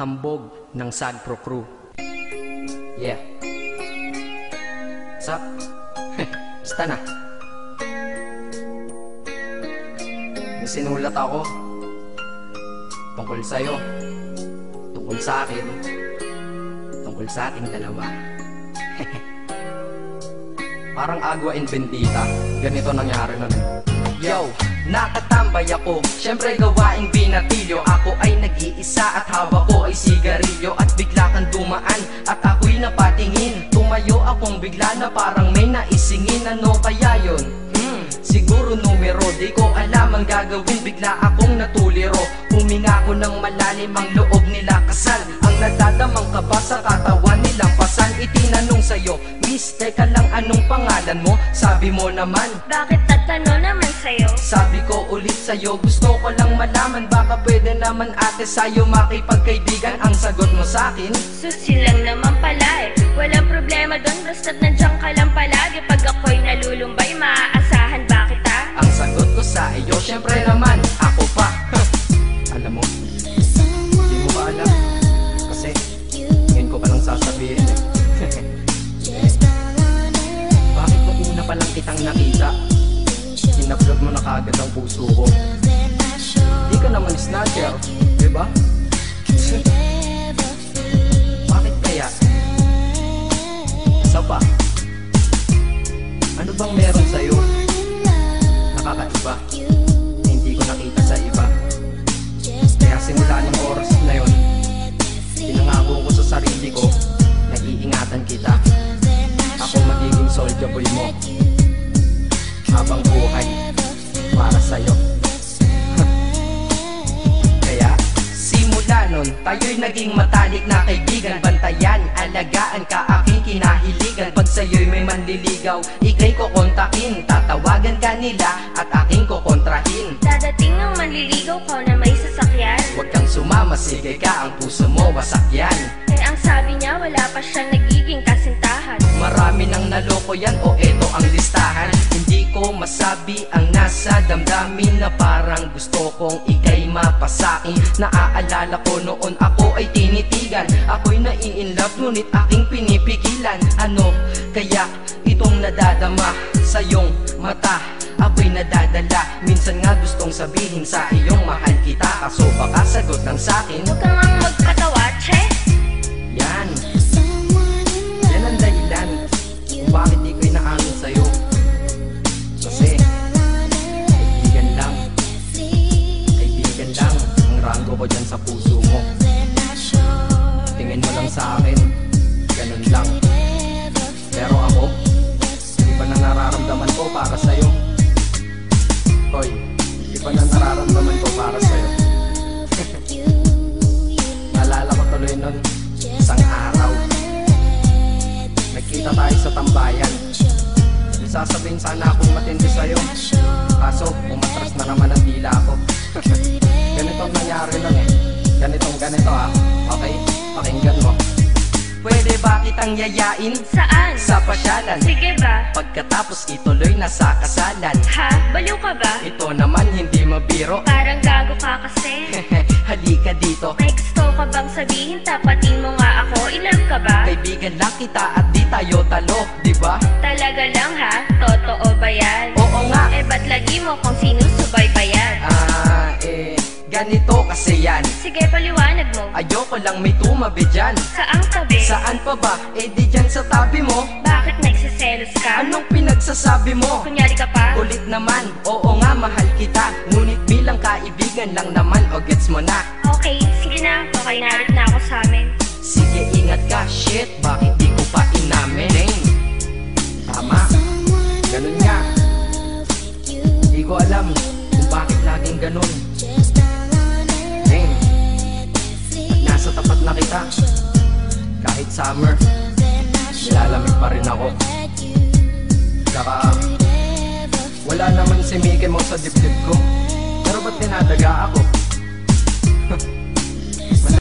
Hambog ng Sagpro Crew. Yeah. What's up? Basta na. Sinulat ako. Tungkol sa'yo. Tungkol sa akin. Tungkol sa ating dalawa. Parang agwa in bendita. Ganito nangyari nun eh. Yo, nakatambay ako. Siyempre gawaing binatilyo. Ako ay nag-iisa at hawak ko ay sigarilyo. At bigla kang dumaan at ako'y napatingin. Tumayo akong bigla na parang may naisingin. Ano kaya yun? Hmm, siguro numero. Di ko alam ang gagawin. Bigla akong natuliro. Huminga ko ng malalim ang loob nila. Kasal Ang nadadamang kaba sa katawan nilang pasan Itinanong sa'yo Miss, teka lang anong pangalan mo? Sabi mo naman Bakit tatano naman sa'yo? sabi ko ulit sa'yo Gusto ko lang malaman Baka pwede naman ate sa'yo Makipagkaibigan Ang sagot mo sa'kin Susi lang naman pala eh Walang problema doon Basta't nandiyan ka lang palagi Pag ako'y nalulumbay Maaasahan ba kita? Ang sagot ko sa iyo Syempre naman Ako pa Alam mo sasabihin eh Bakit nung una pa lang kitang nakita Sinablog mo na kagad ang puso ko Di ka naman snatcher Diba? Bakit kaya? Isa pa Ano bang meron sa'yo? Nakakaiba na Hindi ko nakita sa iba Kaya simula ng oras na yon Pinangako ko Tayo'y naging matalik na kaibigan. Bantayan, alagaan ka aking kinahiligan. Pag sa'yo'y may manliligaw Ika'y kukontakin Tatawagan ka nila At aking kukontrahin Dadating ang manliligaw ko na may sasakyan. Huwag kang sumama, sige ka Ang puso mo wasak yan Eh ang sabi niya wala pa siyang nagiging kasintahan. Marami nang naloko yan o Masabi ang nasa damdamin Na parang gusto kong ikay mapasakin Naaalala ko noon ako ay tinitigan. Ako'y nai-inlove ngunit aking pinipigilan. Ano kaya itong nadadama sa iyong mata? Ako'y nadadala. Minsan nga gustong sabihin sa iyong mahal kita. Kaso baka sagot ng sakin Huwag kang ang magpatawa, che dyan sa puso mo. Tingin mo lang sa akin Ganun lang. Pero ako Iba na nararamdaman ko para sa'yo? Hoy Iba na nararamdaman ko para sa'yo? Naalala ko tuloy nun Isang araw. Nagkita tayo sa tambayan. Sasabihin sana akong matindi sa'yo. Kaso umatras na naman ganito ah Okay, pakinggan mo Pwede ba kitang yayain Saan? sa pasyalan? Sige ba? Pagkatapos ituloy na sa kasalan Ha? Baliw ka ba? Ito naman hindi mabiro Parang gago ka kasi Halika dito May gusto ka bang sabihin? Tapatin mo nga ako Ilove ka ba? Kaibigan lang kita at di tayo talo, di ba? Talaga lang ha? Totoo ba yan? Oo nga, Eh ba't lagi mo kung sinusubaybayan? Ah, eh, ganito kasi yan Sige paliwanag Ayoko lang may tumabi dyan Saang tabi? Saan pa ba? Eh di dyan sa tabi mo Bakit nagsiselos ka? Anong pinagsasabi mo? Kunyari ka pa? Ulit naman, oo nga mahal kita Ngunit bilang kaibigan lang naman o gets mo na summer. Nilalamig pa rin ako. Saka Wala naman si Mickey Mouse sa dibdib ko. Pero ba't dinadaga ako?